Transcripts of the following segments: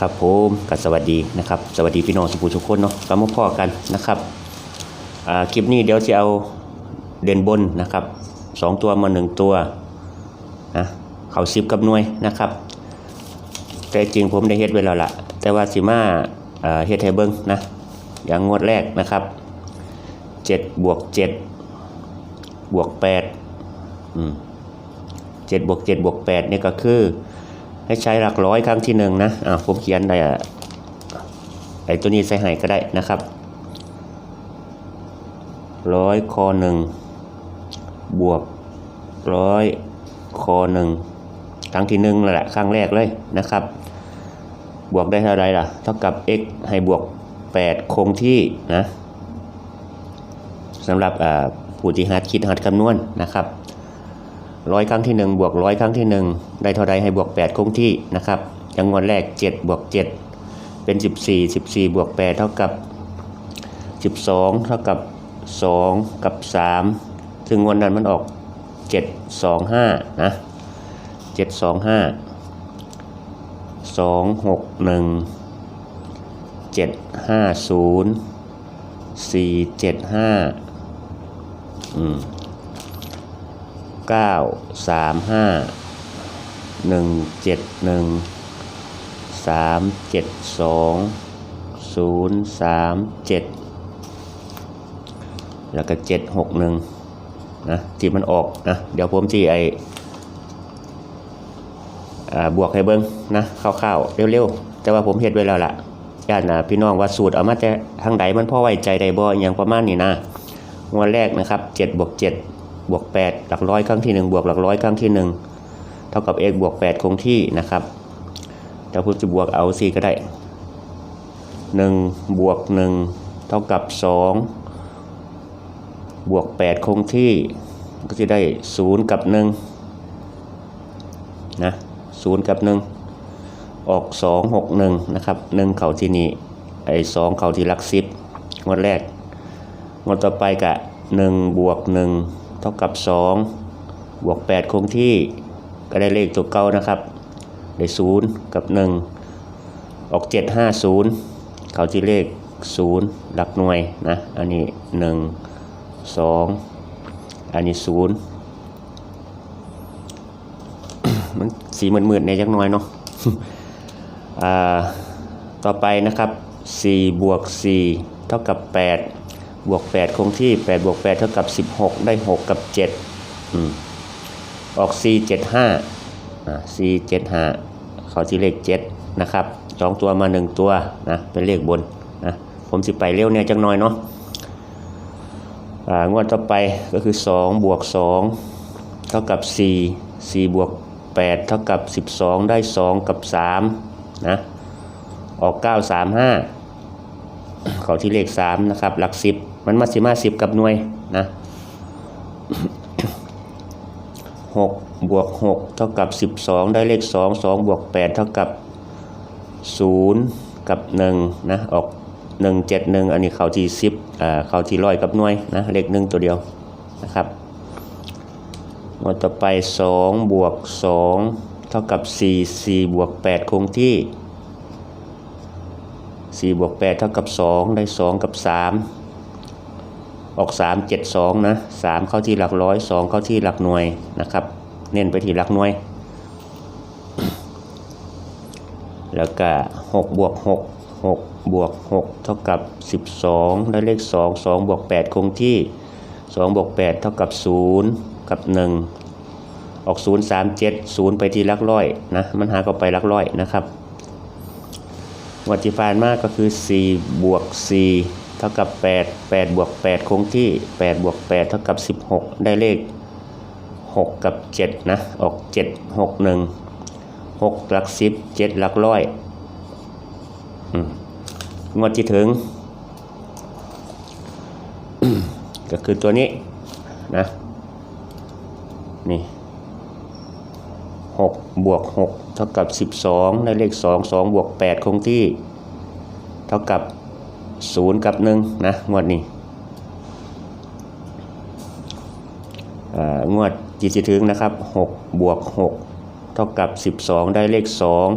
ครับผมกับสวัสดีนะครับ สวัสดีพี่น้องสุภูทุกคนเนาะกลับมาพ่อกันนะครับคลิปนี้เดี๋ยวจะเอาเด่นบนนะครับสองตัวมาหนึ่งตัวนะเขาซิบกับหน่วยนะครับ แต่จริงผมได้เฮ็ดไว้แล้วล่ะแต่ว่าสิมาเฮ็ดให้เบิ่งนะอย่างงวดแรกนะครับ7บวก7บวก8อืม7บวก7บวก8นี่ก็คือ ให้ใช้หลักร้อยครั้งที่หนึ่งนะอ่าผมเขียนได้ไอตัวนี้ใส่ให้ก็ได้นะครับร้อยคอหนึ่งบวกร้อยคอหนึ่งครั้งที่หนึ่งแหละครั้งแรกเลยนะครับ บวกได้เท่าไรล่ะ เท่ากับ x ให้บวก 8 คงที่นะสำหรับผู้ที่หัดคิดหัดคำนวณนะครับ ร้อยครั้งที่ 1 บวกร้อยครั้งที่ 1 ได้เท่าไรให้บวก 8 คงที่นะครับจำนวนแรก 7 บวก 7 เป็น 14 14 บวก 8 เท่ากับ 12 เท่ากับ 2 กับ 3 ซึ่งวันนั้นมันออก 725 นะ 725 2 6 1 7 5 0 4 7 5 อืม 9 3 5 1 7 1 3 7 2 0 3 7แล้วก็7 6 1นะที่มันออกนะเดี๋ยวผมที่ไอบวกให้เบิ้งนะคร่าวๆเร็วๆ แต่ว่าผมเฮ็ดไว้แล้วล่ะญาตินะพี่น้องว่าสูตรเอามาแต่ทางใดมันพ่อไว้ใจได้บ่อหยังประมาณนี้นะงวดแรกนะครับ7บวก7 บวก 8 หลักร้อยครั้งที่ 1 บวกหลักร้อยครั้งที่ 1 เท่ากับ x บวก 8 คงที่นะครับแต่ผมจะบวกเอา4ก็ได้ 1 บวก 1 เท่ากับ 2 บวก 8 คงที่ ก็จะได้ 0 กับ1นะ0 กับ 1 ออก 2 6 1 นะครับ 1 เข่าที่นี่ไอ้2เข่าที่ลักสิบงวดแรกงวดต่อไปกะ1บวก1 ท่ากับ 2 บวก 8 คงที่ก็ได้เลขตัวเก่านะครับ ได้ 0 กับ 1 ออก 7 5 0 เขาที่เลข 0 หลักหน่วยนะ อันนี้ 1 2 อันนี้ 0 มันสีเหมือนๆในจักน้อยเนาะต่อไปนะครับ 4 บวก 4 เท่ากับ 8 บวก8คงที่8บวก8เท่ากับ 16 ได้ 6 กับ7อืมออก 4 7 5อ่า4 7 5เขาที่เลข 7 นะครับสองตัวมา 1 ตัวนะเป็นเลขบนนะผมสิไปเร็วเนี่ยจังน้อยเนาะอ่างวดต่อไปก็คือ2บวก2เท่ากับ 4 4บวก8เท่ากับ 12 ได้ 2 กับ 3 นะ ออก 9 3 5 เขาที่เลข 3 นะครับหลัก 10 มันมาสิมา10กับหน่วยนะ6บวก6เท่ากับ12ได้เลข2 2บวก8เท่ากับ0กับ1นะออก1 7 1อันนี้เขาที่10อ่าเขาที่ร้อยกับหน่วยนะเลข1ตัวเดียวนะครับงวดต่อไป2บวก2เท่ากับ4 4บวก8คงที่4บวก8เท่ากับ2ได้2กับ3 ออก 3 7 2 นะ 3 เข้าที่หลักร้อย 2 เข้าที่หลักหน่วยนะครับ เน้นไปที่หลักหน่วย แล้วก็6บวก6 6บวก6เท่ากับ 12ได้วเลข 2 2บวก8คงที่ 2บวก8เท่ากับ 0 กับ 1 ออก 0 3 7 0 ไปที่หลักร้อยนะ มันหาเขาไปหลักร้อยนะครับวัติฟานมากก็คือ 4 บวก 4 เท่ากับ 8 8บวก8คงที่ 8 บวก 8 เท่ากับ 16 ได้เลข 6 กับ 7 นะ ออก 7 6 1 6 หลัก 10 7 หลักร้อยงวดที่ถึง ก็คือตัวนี้นะ นี่หกบวกหกเท่ากับสิบสองได้เลขสองสองบวกแปดคงที่ เท่ากับ ศูนย์กับหนึ่งนะงวดนี้งวดจีจิถึงนะครับหกบวกหกเท่ากับสิบสองได้เลขสอง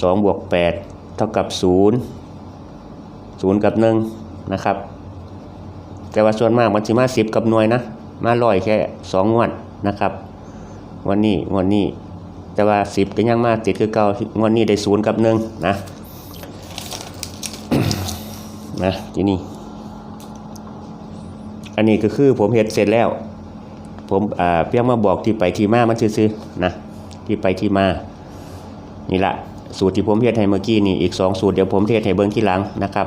สองบวกแปดเท่ากับศูนย์ศูนย์กับหนึ่งนะครับ แต่ว่าส่วนมากมันจะมาสิบกับหน่วยนะ มาลอยแค่สองงวดนะครับ วันนี้งวันนี้แต่ว่าสิบก็ยังมาติดคือเก่างวดนี้ได้ศูนย์กับหนึ่ง นะที่นี่ อันนี้ก็คือผมเฮ็ดเสร็จแล้ว ผมเพียงมาบอกที่ไปที่มามันซื่อๆนะที่ไปที่มา นี่ละสูตรที่ผมเฮ็ดให้เมื่อกี้นี่อีกสองสูตรเดี๋ยวผมเทศให้เบิ่งที่หลังนะครับ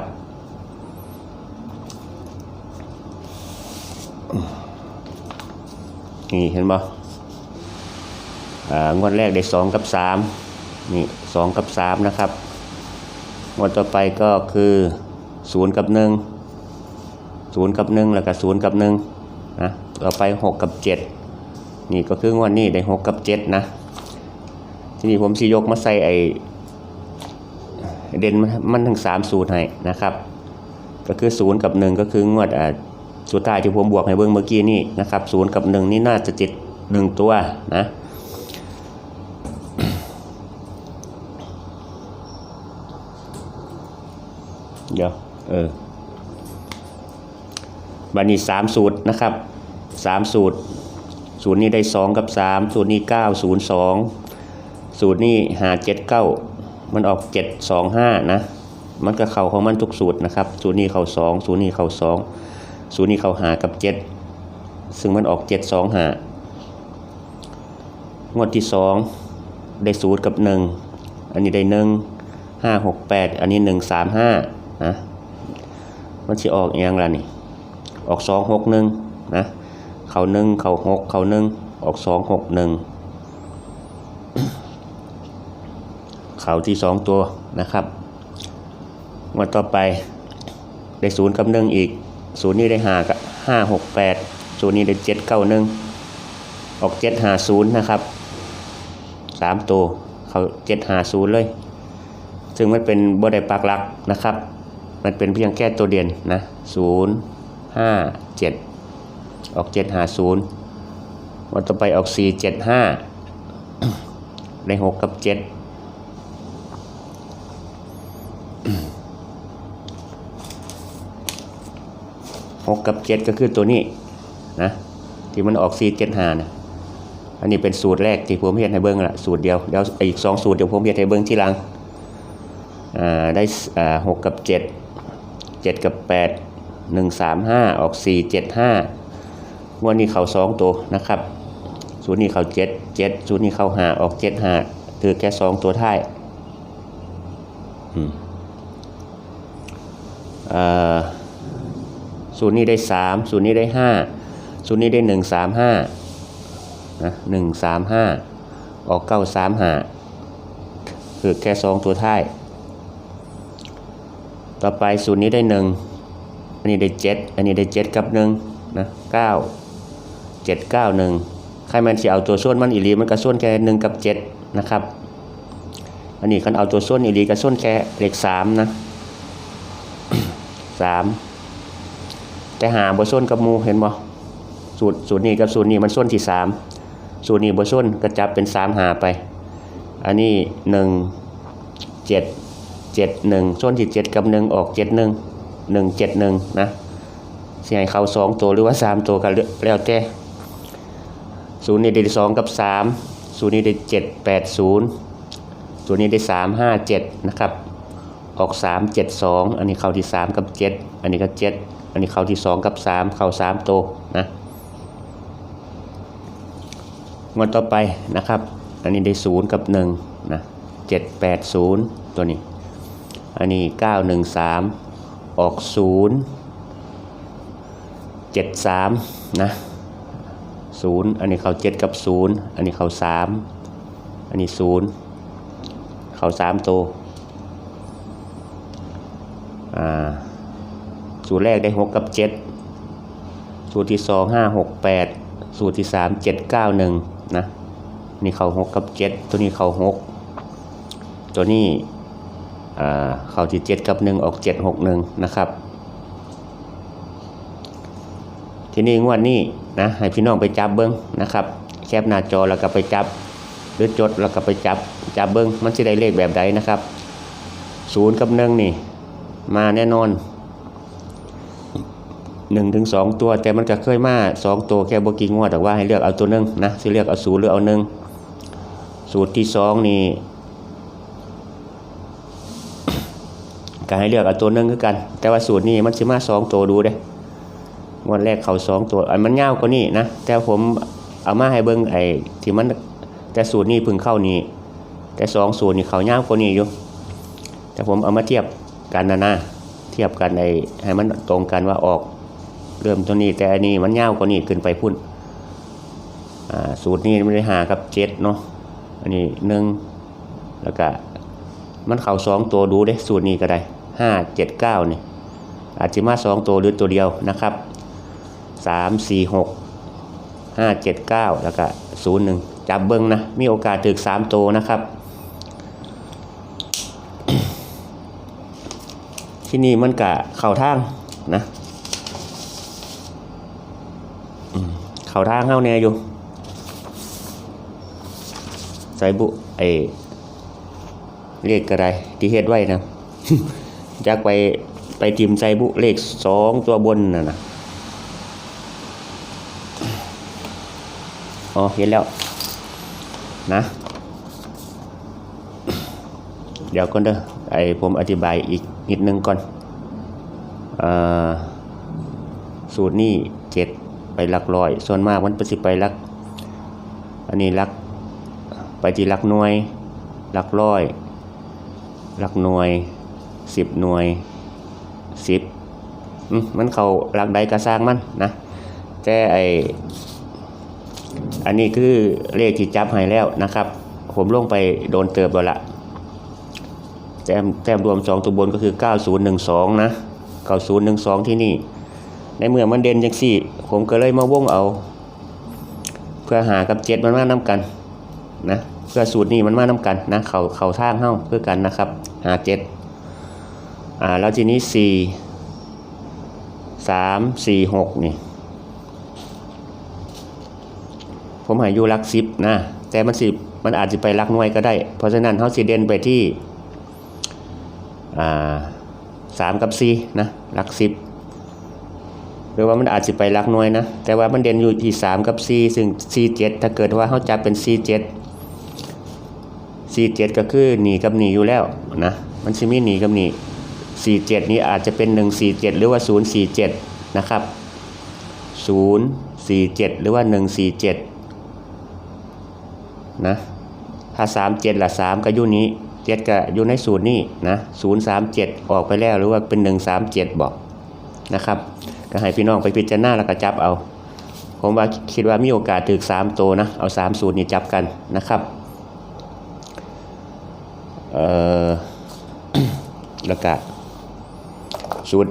นี่เห็นบ่งวดแรกได้สองกับสามนี่สองกับสามนะครับ งวดต่อไปก็คือ ศูนย์กับหนึ่งศูนย์กับหนึ่งแล้วก็ศูนย์กับหนึ่งนะต่อไปหกกับเจ็ดนี่ก็คืองวดนี้ได้หกกับเจ็ดนะ ทีนี้ผมสิยกมาใส่ไอเด่นมันมันทั้งสามสูตรให้นะครับ ก็คือศูนย์กับหนึ่งก็คืองวดอ่าสุดท้ายที่ผมบวกให้เบิ่งเมื่อกี้นี่นะครับศูนย์กับหนึ่งนี่น่าจะติดหนึ่งตัวนะเดี๋ยว เออบันนี้สามสูตรนะครับสามสูตร สูตรนี้ได้สองกับสามสูตรนี้เก้าศูนย์สองสูตรนี้หาเจ็ดเก้ามันออกเจ็ดสองห้านะ มันก็เข่าของมันทุกสูตรนะครับ สูตรนี้เข่าสองสูตรนี้เข่าสองสูตรนี้เข่าหากับเจ็ดซึ่งมันออกเจ็ดสองหางวดที่สองได้สูตรกับหนึ่งอันนี้ได้หนึ่งห้าหกแปดอันนี้หนึ่งสามห้านะ มันจะออกอย่างไรนี่ ออกสองหกหนึ่งนะเขาหนึ่งเข่าหกเขาหนึ่งออกสองหกหนึ่งเข่าที่สองตัวนะครับวันต่อไปได้ศูนย์กับหนึ่งอีกศูนย์นี้ได้ห้ากับห้าหกแปดศูนย์นี้ได้เจ็ดเก้าหนึ่งออกเจ็ดหาศูนย์นะครับสามตัวเขาเจ็ดหาศูนย์เลย ซึ่งมันเป็นบ่ได้ปักหลักนะครับ มันเป็นเพียงแค่ตัวเดียนนะศูนย์ห้าเจ็ดออกเจ็ดหาศูนย์วันต่อไปออกสี่เจ็ดห้าได้หกกับเจ็ดหกกับเจ็ดก็คือตัวนี้นะที่มันออกสี่เจ็ดห้านะอันนี้เป็นสูตรแรกที่ผมเห็นให้เบิ้งละสูตรเดียวเดี๋ยวอีกสองสูตรเดี๋ยวผมเห็นให้เบิ้งที่หลังอ่าได้อ่าหกกับเจ็ด เจ็ดกับแปดหนึ่งสามห้าออกสี่เจ็ดห้างวดนี้เขาสองตัวนะครับศูนย์นี้เขาเจ็ดเจ็ดศูนย์นี้เขาหาออกเจ็ดหาถือแค่สองตัวท้ายอืมเอ่อศูนย์นี้ได้สามศูนย์นี้ได้ห้าศูนย์นี้ได้หนึ่งสามห้านะหนึ่งสามห้าออกเก้าสามหาคือแค่สองตัวท้าย ต่อไปศูนย์นี้ได้หนึ่งอันนี้ได้เจ็ดอันนี้ได้เจ็ดกับหนึ่งนะเก้าเจ็ดเก้าหนึ่งใครมันจะเอาตัวส่วนมันอีหลีมันก็ส่วนแค่หนึ่งกับเจ็ดนะครับอันนี้คันเอาตัวส่วนอีหลีก็ส่วนแค่เลขสามนะสามแต่หาบส่วนกับมูเห็นบ่สูตรสูตรนี้กับสูตรนี้มันส่วนที่สามสูตรนี้บส่วนก็จับเป็นสามหาไป อันนี้หนึ่งเจ็ด เจ็ดหนึ่งส่วนที่เจ็ดกับหนึ่งออกเจ็ดหนึ่งหนึ่งเจ็ดหนึ่งนะสิให้เขาสองตัวหรือว่าสามตัวกันแล้วแต่ศูนย์นี้ได้สองกับสามศูนย์นี้ได้เจ็ดแปดศูนย์ศูนย์นี้ได้สามห้าเจ็ดนะครับออกสามเจ็ดสองอันนี้เข้าที่สามกับเจ็ดอันนี้ก็เจ็ดอันนี้เข้าที่สองกับสามเข้าสามตัวนะงวดต่อไปนะครับ อันนี้ได้ศูนย์กับหนึ่งนะเจ็ดแปดศูนย์ตัวนี้ อันนี้เก้าหนึ่งสามออกศูนย์เจ็ดสามนะศูนย์อันนี้เขาเจ็ดกับศูนย์อันนี้เขาสามอันนี้ศูนย์เขาสามตัวอ่าสูตรแรกได้หกกับเจ็ดสูตรที่สองห้าหกแปดสูตรที่สามเจ็ดเก้าหนึ่งนะ นี่เขาหกกับเจ็ดตัวนี้เขาหกตัวนี้ เข้าที่เจ็ดกับหนึ่งออกเจ็ดหกหนึ่งนะครับ ทีนี้งวดนี้นะให้พี่น้องไปจับเบิ้งนะครับ แคปหน้าจอแล้วก็ไปจับหรือจดแล้วก็ไปจับจับเบิ้งมันสิได้เลขแบบใดนะครับศูนย์กับหนึ่งนี่มาแน่นอนหนึ่งถึงสองตัวแต่มันก็เคยมาสองตัวแค่บกี่งวดแต่ว่าให้เลือกเอาตัวหนึ่งนะสิเลือกเอาศูนย์หรือเอาหนึ่งสูตรที่สองนี่ ก็ให้เลือกเอาตัวหนึ่งคือกัน แต่ว่าสูตรนี้มันสิมาสองตัวดูเด้งวดแรกเขาสองตัวอันมันยากว่านี้นะแต่ผมเอามาให้เบิ้งไอ้ที่มันแต่สูตรนี้พึ่งเข้านี่แต่สองสูตรนี่เขายากว่านี้อยู่ แต่ผมเอามาเทียบกันนะนะเทียบกันไอ้ให้มันตรงกันว่าออกเริ่มตัวนี้แต่อันนี้มันยากว่านี้ขึ้นไปพุ่นอ่าสูตรนี้ไม่ได้หากับเจ็ดเนาะอันนี้หนึ่งแล้วก็มันเข่าสองตัวดูเด้สูตรนี้ก็ได้ ห้าเจ็ดเก้านี่ยอาจจะมาสองตัวหรือตัวเดียวนะครับสามสี่หกห้าเจ็ดเก้าแล้วก็ศูนย์หนึ่งจับเบิ้งนะ มีโอกาสถึกสามตัวนะครับ ที่นี่มันกะเข่าทางนะเข่าทางเข้าแน่อยู่ใส่บุไอเลขก็ได้ที่เฮ็ดไว้นะ อยากไปไปทิมใส่บุเลขสองตัวบนน่ะนะอ๋อเห็นแล้วนะ เดี๋ยวก่อนเด้อไอผมอธิบายอีกนิดนึงก่อนอสูตรนี่เจ็ดไปหลักร้อย ส่วนมากมันไปสิไปหลัก อันนี้หลัก ไปที่หลักหน่วยหลักร้อยหลักหน่วย สิบหน่วยสิบมันเขาหลักใดก็สร้างมันนะแต่ไออันนี้คือเลขที่จับให้แล้วนะครับ ผมลงไปโดนเติบแล้วละแต้มแต้มรวมสองตัวบนก็คือ 9012 นะ 9012 ที่นี่ ในเมื่อมันเด่นจังสี่ ผมก็เลยมาวงเอา เพื่อหากับเจ็ดมันมาน้ำกันนะเพื่อสูตรนี้มันมาน้ำกันนะ เขาเขาทางเข้าเพื่อกันนะครับ หาเจ็ด อ่าแล้วทีนี้สี่สามสี่หกนี่ ผมหายอยู่รักสิบนะ แต่มันสิบมันอาจจะไปรักหน่วยก็ได้ เพราะฉะนั้นเขาสิเด่นไปที่อ่าสามกับสี่นะรักสิบหรือว่ามันอาจจะไปรักหน่วยนะ แต่ว่ามันเด่นอยู่ที่สามกับสี่ซึ่งสี่เจ็ดถ้าเกิดว่าเขาจับเป็นสี่เจ็ด47ก็คือหนีกับหนีอยู่แล้วนะมันจะมีหนีกับหนี 47 นี้อาจจะเป็น 147 หรือว่า 047 นะครับ 047 หรือว่า 147 นะ ถ้า 37ละ3ก็อยู่นี้ 7ก็อยู่ในศูนย์นี่นะ 037 ออกไปแล้วหรือว่าเป็น 137 บอกนะครับก็ให้พี่น้องไปพิจารณาแล้วก็จับเอา ผมว่าคิดว่ามีโอกาสถึก3ตัวนะ เอา 3 สูตรนี้จับกันนะครับเอ่อแล้วก็ ชุด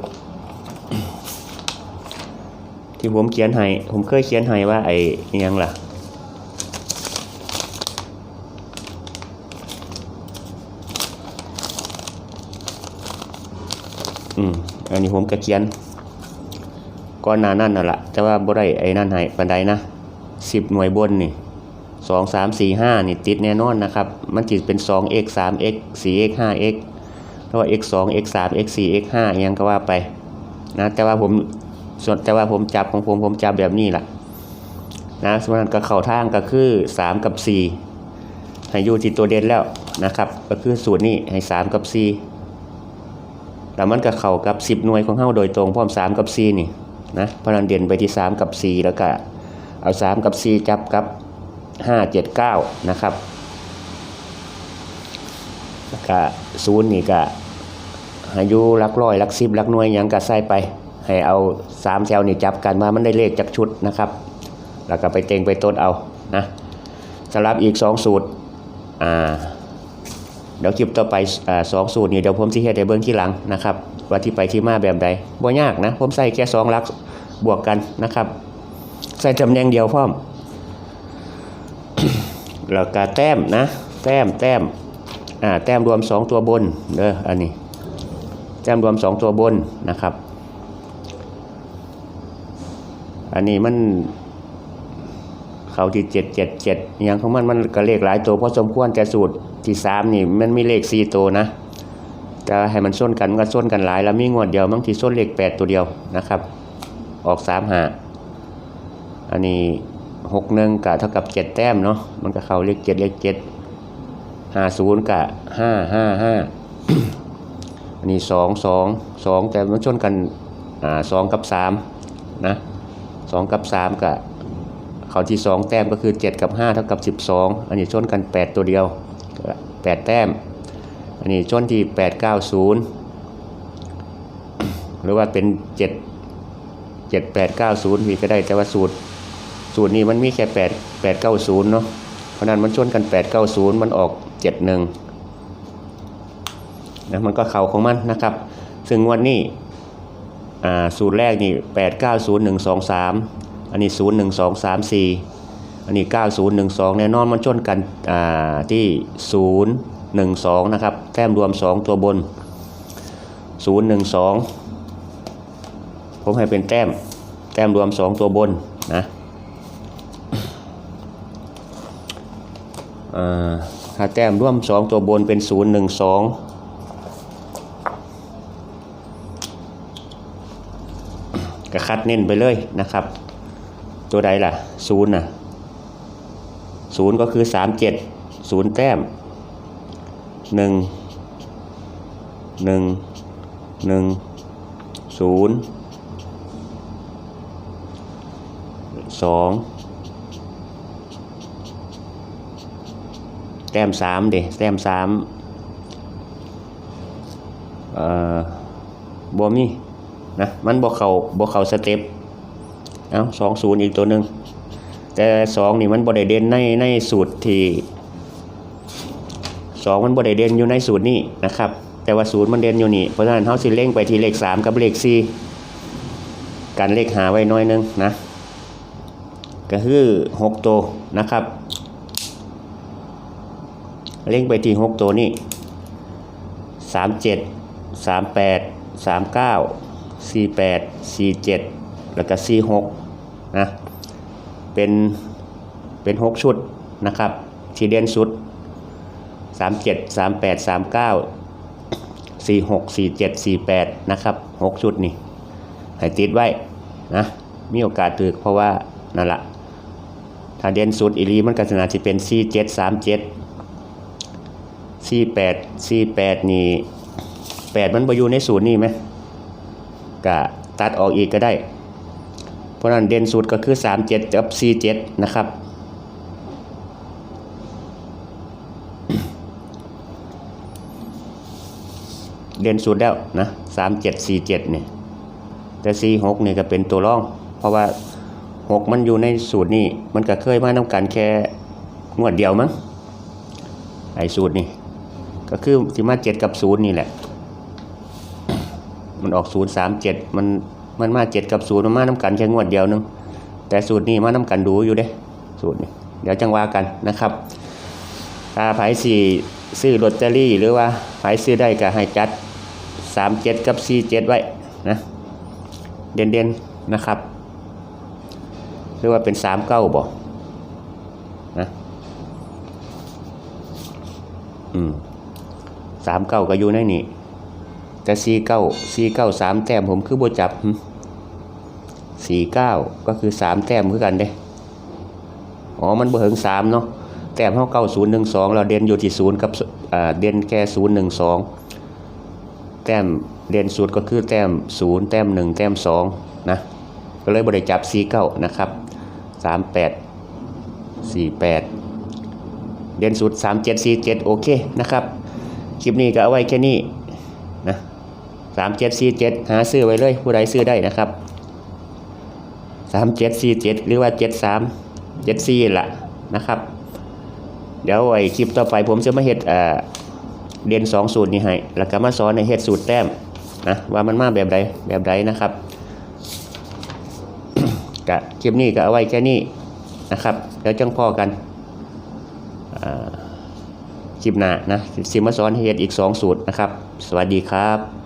ที่ผมเขียนให้ ผมเคยเขียนให้ว่าไอ้ยังล่ะ อืม อันนี้ผมก็เขียนก่อนหนานั่นน่ะละแต่ว่าบ่ได้ไอ้นั่นให้ปานใดนะสิบหน่วยบนนี่สองสามสี่ห้านี่ติดแน่นอนนะครับ มันจิเป็นสอง x สาม x สี่ x ห้า x แล้วว่า x สอง x สาม x สี่ x ห้ายังก็ว่าไปนะแต่ว่าผมส่วนแต่ว่าผมจับของผมผมจับแบบนี้แหละนะส่วนนั้นก็เข่าทางก็คือสามกับสี่ให้อยู่ที่ตัวเด่นแล้วนะครับ ก็คือสูตรนี้ให้สามกับสี่แล้วมันก็เข่ากับสิบหน่วยของเฮาโดยตรงพร้อมสามกับสี่นี่นะเพราะนั้นเด่นไปที่สามกับสี่แล้วก็เอาสามกับสี่จับกับห้าเจ็ดเก้านะครับแล้วก็ศูนย์นี่ก็ อายุลักร้อยลักสิบลักหน่วยยังก็ใส่ไป ให้เอาสามแถวนี่จับกันมามันได้เลขจากชุดนะครับ แล้วก็ไปเต็งไปต้นเอานะสำหรับอีกสองสูตรอ่าเดี๋ยวคลิปต่อไปอสองสูตรนี่เดี๋ยวผมที่เฮ็ดให้เบิ่งที่หลังนะครับว่าที่ไปที่มาแบบใดบ่ยากนะผมใส่แค่สองลักบวกกันนะครับ ใส่ตำแหน่งเดียวพร้อมแล้วก็แต้มนะ แต้มแต้มอ่าแต้มรวม2ตัวบนเด้ออันนี้ แต้มรวม 2 ตัวบนนะครับ อันนี้มันเขาที่เจ็ดเจ็ดเจ็ดอย่างของมันมันก็เลขหลายตัวพอสมควรแต่สูตรที่สามนี่มันมีเลขสี่ตัวนะจะให้มันส้นกันก็ส้นกันหลายแล้วมีงวดเดียวบางทีส้นเลขแปดตัวเดียวนะครับ ออกสามหาอันนี้หกหนึ่งกะเท่ากับเจ็ดแต้มเนาะมันก็เขาเลขเจ็ดเลขเจ็ดห้าศูนย์กะห้าห้าห้า อันนี้สองสองสองแต่มันชนกันอ่าสองกับสามนะสองกับสามกับเขาที่สองแต้มก็คือเจ็ดกับห้าเท่ากับสิบสองอันนี้ชนกันแปดตัวเดียวแปดแต้ม อันนี้ชนที่แปดเก้าศูนย์หรือว่าเป็นเจ็ดเจ็ดแปดเก้าศูนย์มีก็ได้แต่ว่าสูตรสูตรนี้มันมีแค่แปดแปดเก้าศูนย์เนาะเพราะนั้นมันชนกันแปดเก้าศูนย์มันออกเจ็ดหนึ่ง นะมันก็เข่าของมันนะครับ ซึ่งวันนี้สูตรแรกนี่แปดเก้าศูนย์หนึ่งสองสามอันนี้ศูนย์หนึ่งสองสามสี่อันนี้เก้าศูนย์หนึ่งสองแน่นอนมันชนกันที่ศูนย์หนึ่งสองนะครับแต้มรวมสองตัวบนศูนย์หนึ่งสองผมให้เป็นแต้มแต้มรวมสองตัวบนนะถ้าแต้มรวม 2 ตัวบนเป็น 0 1 2 กระคัดเน้นไปเลยนะครับ ตัวใดล่ะศูนย์น่ะศูนย์ก็คือสามเจ็ดศูนย์แต้มหนึ่งหนึ่งหนึ่งศูนย์สองแต้มสามเดแต้มสามเอ่อบ่มี่ นะมันบ่เขาบ่เขาสเต็ปเอาสองศูนย์อีกตัวหนึ่งแต่สองนี่มันบ่ได้เด่นในในสูตรที่สองมันบ่ได้เด่นอยู่ในสูตรนี้นะครับ แต่ว่าศูนย์มันเด่นอยู่นี่เพราะฉะนั้นเฮาสิเล่งไปที่เลขสามกับเลขสี่กันเลขหาไว้น้อยหนึงนะก็คือหกตัวนะครับ เล่งไปที่หกตัวนี่สามเจ็ดสามแปดสามเก้า 48 47 แล้วก็ 46 นะ เป็น เป็น 6 ชุดนะครับทีเด่นสุด 37 38 39 46 47 48 นะครับ 6 ชุดนี่ ให้ติดไว้นะ มีโอกาสถือเพราะว่า นั่นละถ้าเด่นสุดอีรีมันก็จะน่าจะเป็น 47 37 48 48 นี่ 8 มันไปอยู่ในศูนย์นี่ไหม ก็ตัดออกอีกก็ได้ เพราะนั้นเด่นสุดก็คือ 37 กับ 47 นะครับ เด่นสุดแล้วนะ 37 47 เนี่ย แต่ 46นี่ยก็เป็นตัวร่อง เพราะว่า 6 มันอยู่ในสูตรนี้มันก็เคยมาน้ำกันแค่งวดเดียวมั้งไอ้สูตรนี่ก็คือที่มา7กับ0นี่แหละ มันออกศูนย์สามเจ็ดมันมันมาเจ็ดกับศูนย์มันมาน้ำกันแค่งวดเดียวนึงแต่สูตรนี้มาน้ำกันดูอยู่เด้สูตรนี้เดี๋ยวจังว่ากันนะครับถ้าไผสี่ซื้อลอตเตอรี่หรือว่าไผซื้อได้ก็ให้จัดสามเจ็ดกับสี่เจ็ดไว้นะเด่นเด่นๆนะครับ หรือว่าเป็นสามเก้าบ่นะอืมสามเก้าก็อยู่ในนี่ แต่สี่เก้าสี่เก้าสามแต้มผมคือโบจับสี่เก้าก็คือสามแต้มคือกันเด้อ๋อมันเบิ่งสามเนาะแต้มเท่าเก้าศูนย์หนึ่งสองเราเด่นอยู่ที่ศูนย์กับเด่นแค่ศูนย์หนึ่งสองแต้มเด่นสุดก็คือแต้มศูนย์แต้มหนึ่งแต้มสองนะก็เลยบริจับสี่เก้านะครับสามแปดสี่แปดเด่นสุดสามเจ็ดสี่เจ็ดโอเคนะครับคลิปนี้ก็เอาไว้แค่นี้ามเจ็ดสี่เจ็ดหาซื้อไว้เลยผู้ใดซื้อได้นะครับสามเจ็ดสี่เจ็ดหรือว่าเจ็ดสามเจ็ดสี่ละนะครับ เดี๋ยวไว้คลิปต่อไปผมจะมาเฮ็ดเอ่อเรียนสองสูตรนี้ให้แล้วก็มาสอนในเฮ็ดสูตรแต้มนะว่ามันมาแบบใดแบบใดนะครับกะคลิปนี้ก็เอาไว้แค่นี้นะครับเดี๋ยวจังพ่อกันคลิปหน้านะสิมาสอนให้เฮ็ดอีก2สูตรนะครับ สวัสดีครับ